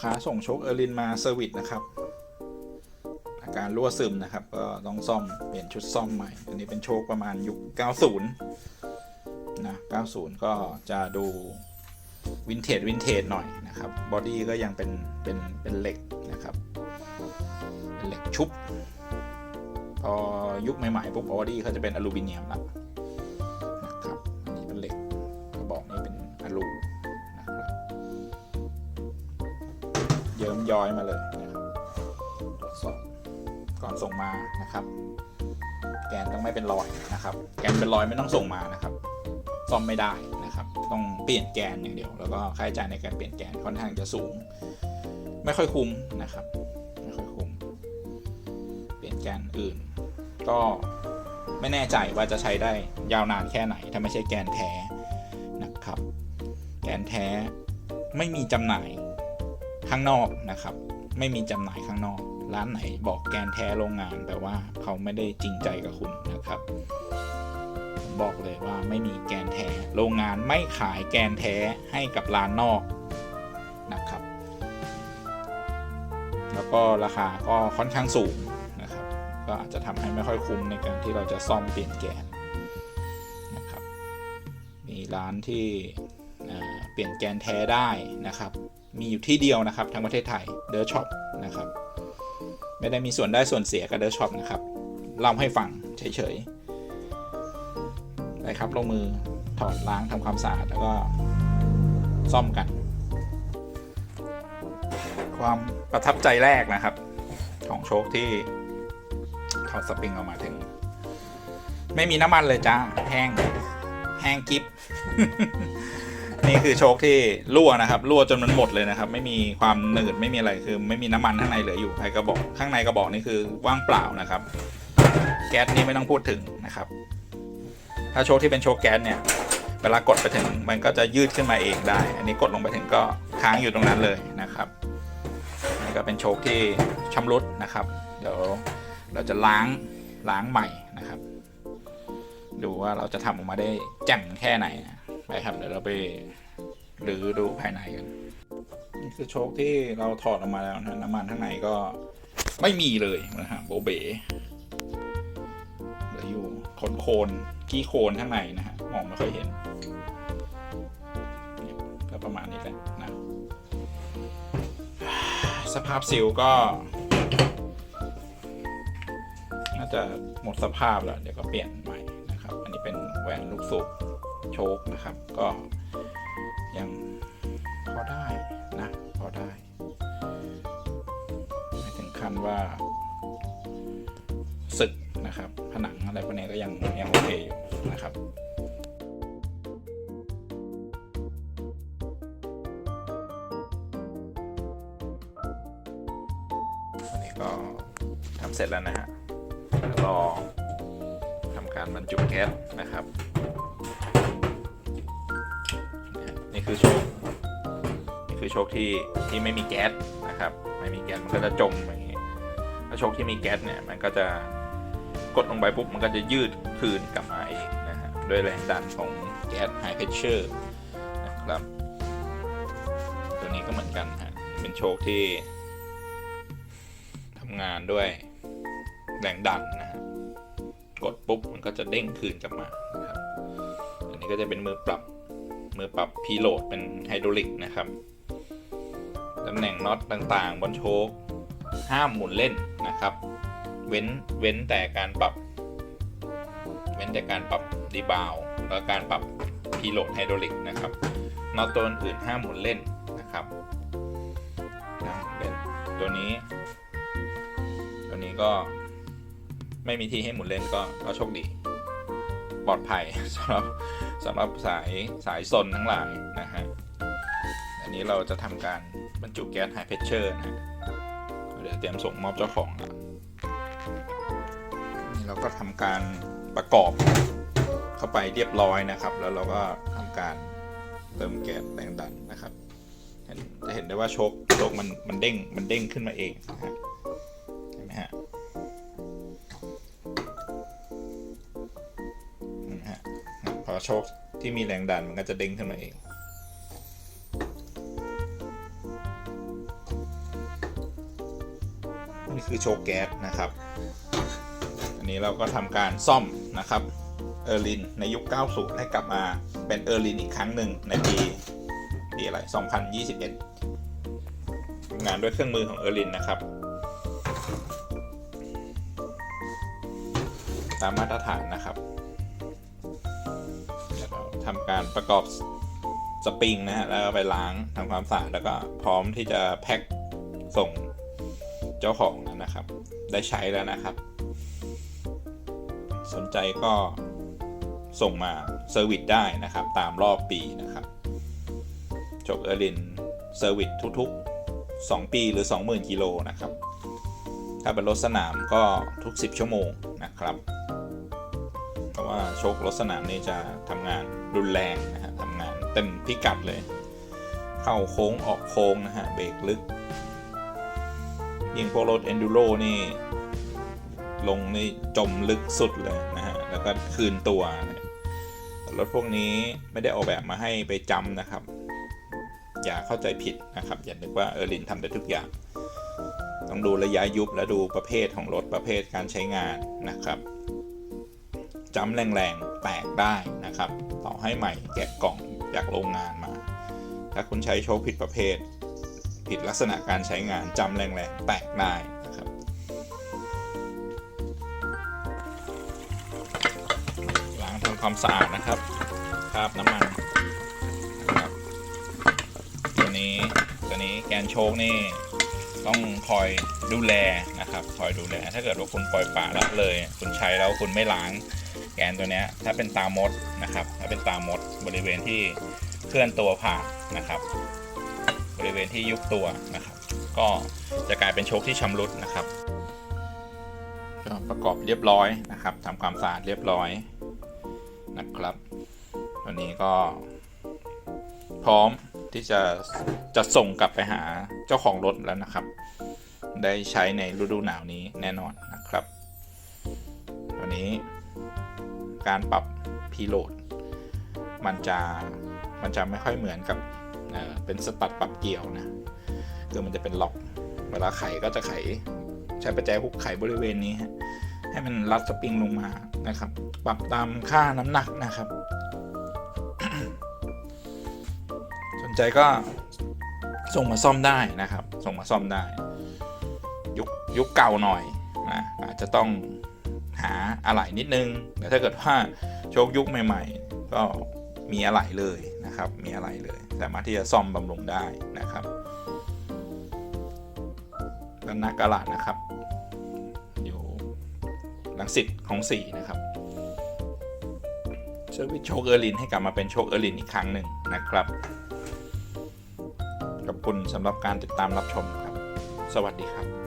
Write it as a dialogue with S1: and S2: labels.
S1: ค้าส่งโชคเออรินมาเซอร์วิสนะครับ อาการรั่วซึมนะครับ ก็ต้องซ่อมเปลี่ยนชุดซ่อมใหม่ อันนี้เป็นโชคประมาณยุค 90 นะ 90 ก็จะดูวินเทจวินเทจหน่อยนะครับ บอดี้ก็ยังเป็นเป็นเป็นเหล็กนะครับเป็นเหล็กชุบ พอยุคใหม่ๆปุ๊บบอดี้เขาจะเป็นอลูมิเนียมละ ยิ้มย้อยมาเลยนะครับตรวจสอบก่อนส่งมานะครับ แกนต้องไม่เป็นรอยนะครับ แกนเป็นรอยไม่ต้องส่งมานะครับซ่อมไม่ได้นะครับ ต้องเปลี่ยนแกนอย่างเดียว แล้วก็ค่าใช้จ่ายในการเปลี่ยนแกนค่อนข้างจะสูง ไม่ค่อยคุ้มนะครับไม่ค่อยคุ้มเปลี่ยนแกนอื่น ก็ไม่แน่ใจว่าจะใช้ได้ยาวนานแค่ไหน ถ้าไม่ใช่แกนแท้นะครับ แกนแท้ไม่มีจำหน่าย ข้างนอกนะครับ ไม่มีจำหน่ายข้างนอก ร้านไหนบอกแกนแท้โรงงานแปลว่าเขาไม่ได้จริงใจกับคุณนะครับ บอกเลยว่าไม่มีแกนแท้ โรงงานไม่ขายแกนแท้ให้กับร้านนอกนะครับ แล้วก็ราคาก็ค่อนข้างสูงนะครับ ก็อาจจะทำให้ไม่ค่อยคุ้มในการที่เราจะซ่อมเปลี่ยนแกนนะครับ มีร้านที่เปลี่ยนแกนแท้ได้นะครับ มีอยู่ที่เดียวนะครับทั้งประเทศไทยเดอร์ช็อปนะครับไม่ได้มีส่วนได้ส่วนเสียกับเดอร์ช็อปนะครับเล่าให้ฟังเฉยๆไปครับลงมือถอดล้างทำความสะอาดแล้วก็ซ่อมกัน ความประทับใจแรกนะครับ ของโชคที่ถอดสปริงออกมาถึง ไม่มีน้ำมันเลยจ้าแห้งแห้งกิฟ นี่คือโชคที่รั่วนะครับรั่วจนมันหมดเลยนะครับ ไม่มีความหนืดไม่มีอะไรคือ ไม่มีน้ำมันข้างในเหลืออยู่ภายกระบอกข้างในกระบอกนี่คือว่างเปล่านะครับ แก๊สนี่ไม่ต้องพูดถึงนะครับ ถ้าโชคที่เป็นโชคแก๊สเนี่ยเวลากดไปถึงมันก็จะยืดขึ้นมาเองได้ อันนี้กดลงไปถึงก็ค้างอยู่ตรงนั้นเลยนะครับนี่ก็เป็นโชคที่ชำรุดนะครับ เดี๋ยวเราจะล้างล้างใหม่นะครับ ดูว่าเราจะทำออกมาได้แจ่มแค่ไหนนะ ไปครับเดี๋ยวเราไปหรือดูภายในกัน นี่คือโชคที่เราถอดออกมาแล้วนะน้ำมันข้างในก็ไม่มีเลยนะฮะโบเบเหลืออยู่โคนโคนๆขี้โคลนข้างในนะฮะมองไม่ค่อยเห็นก็ประมาณนี้แหละนะสภาพซิลก็น่าจะหมดสภาพแล้ว เดี๋ยวก็เปลี่ยนใหม่นะครับ อันนี้เป็นแหวนลูกสูบ โชคนะครับ ก็ยังพอได้นะพอได้ไม่ถึงขั้นว่าสึกนะครับ ผนังอะไรพวกนี้ก็ยังยังโอเคอยู่นะครับอันนี้ก็ทำเสร็จแล้วนะฮะรอทำการบรรจุแก๊สนะครับ คือโชคนี่คือโชคที่ที่ไม่มีแก๊สนะครับ ไม่มีแก๊สมันก็จะจมอย่างนี้ถ้าโชคที่มีแก๊สเนี่ยมันก็จะกดลงไปปุ๊บมันก็จะยืดคืนกลับมาเองนะฮะด้วยแรงดันของแก๊สไฮเพชเชอร์นะครับ ตัวนี้ก็เหมือนกันฮะเป็นโชคที่ทำงานด้วยแรงดันนะฮะกดปุ๊บมันก็จะเด้งคืนกลับมานะครับอันนี้ก็จะเป็นมือปรับ มือปรับพีโหลดเป็นไฮดรอลิกนะครับตำแหน่งน็อตต่างๆ บนโชคห้ามหมุนเล่นนะครับ เว้นเว้นแต่การปรับ เว้นแต่การปรับดีบาวแล้วการปรับพีโหลดไฮดรอลิกนะครับน็อตตัวอื่นห้ามหมุนเล่นนะครับห้ามหมุนเล่นตัวนี้ ตัวนี้ก็ไม่มีที่ให้หมุนเล่นก็ก็โชคดี ปลอดภัยสำหรับ สำหรับสายสายซนทั้งหลายนะฮะ อันนี้เราจะทำการบรรจุแก๊สไฮเพชเชอร์นะฮะเดี๋ยวเตรียมส่งมอบเจ้าของละนี่เราก็ทำการประกอบเข้าไปเรียบร้อยนะครับ แล้วเราก็ทำการเติมแก๊สแรงดันนะครับจะเห็นได้ว่าโชคโชคมันมันเด้งมันเด้งขึ้นมาเองนะฮะ อโชคที่มีแรงดันมันก็จะเด้งขึ้นมาเองนี่คือโชคแก๊สนะครับ อันนี้เราก็ทำการซ่อมนะครับเออร์ลินในยุค 90 ให้กลับมาเป็นเออร์ลินอีกครั้งหนึ่งในปีปีอะไร 2021งานด้วยเครื่องมือของเออร์ลินนะครับ ตามมาตรฐานนะครับ ทำการประกอบสปริงนะฮะแล้วก็ไปล้างทำความสะอาดแล้วก็พร้อมที่จะแพ็คส่งเจ้าของนะครับ ได้ใช้แล้วนะครับ สนใจก็ส่งมาเซอร์วิสได้นะครับ ตามรอบปีนะครับจบเอรินเซอร์วิสทุกๆ 2 ปีหรือ 20,000กิโลนะครับ ถ้าเป็นรถสนามก็ทุก 10 ชั่วโมงนะครับ โชครถสนามนี่จะทำงานรุนแรงนะฮะทำงานเต็มพิกัดเลย เข้าโค้งออกโค้งนะฮะเบรกลึก ยิ่งพวกรถ enduro นี่ ลงนี่จมลึกสุดเลยนะฮะ แล้วก็คืนตัวนะรถพวกนี้ไม่ได้ออกแบบมาให้ไปจำนะครับ อย่าเข้าใจผิดนะครับ อย่านึกว่าเออร์ลินทำได้ทุกอย่าง ต้องดูระยะยุบและดูประเภทของรถประเภทการใช้งานนะครับ จำแรงๆแตกได้นะครับ ต่อให้ใหม่แกะกล่องจากโรงงานมา ถ้าคุณใช้โชคผิดประเภท ผิดลักษณะการใช้งานจำแรงๆแตกได้นะครับ ล้างทำความสะอาดนะครับคราบน้ำมันนะครับตัวนี้ตัวนี้แกนโชคนี่ต้องคอยดูแลนะครับ คอยดูแล ถ้าเกิดว่าคุณปล่อยปละละเลย คุณใช้แล้วคุณไม่ล้าง แกนตัวนี้ถ้าเป็นตามดนะครับ ถ้าเป็นตามดบริเวณที่เคลื่อนตัวผ่านนะครับ บริเวณที่ยุบตัวนะครับ ก็จะกลายเป็นโชคที่ชำรุดนะครับก็ประกอบเรียบร้อยนะครับทำความสะอาดเรียบร้อยนะครับวันนี้ก็ พร้อมที่จะจะส่งกลับไปหาเจ้าของรถแล้วนะครับ ได้ใช้ในฤดูหนาวนี้แน่นอนนะครับ วันนี้ การปรับพีโหลดมันจะมันจะไม่ค่อยเหมือนกับเเป็นสตัดปรับเกี่ยวนะคือมันจะเป็นล็อกเวลาไขก็จะไขใช้ประแจฮุกไขบริเวณนี้ฮะให้มันรัดสปริงลงมานะครับ ปรับตามค่าน้ำหนักนะครับ สนใจก็ส่งมาซ่อมได้นะครับ ส่งมาซ่อมได้ ยุคยุคเก่าหน่อยนะอาจจะต้องาอะไหล่นิดนึงแต่ถ้าเกิดว่าโชคยุคใหม่ ๆ ก็มีอะไหล่เลยนะครับ มีอะไหล่เลย สามารถที่จะซ่อมบำรุงได้นะครับด้านหน้ากระลาดนะครับ อยู่ลังสิตของสี่นะครับเซอร์วิสโชคเออร์ลินให้กลับมาเป็นโชคเออร์ลินอีกครั้งหนึ่งนะครับขอบคุณสำหรับการติดตามรับชมครับ สวัสดีครับ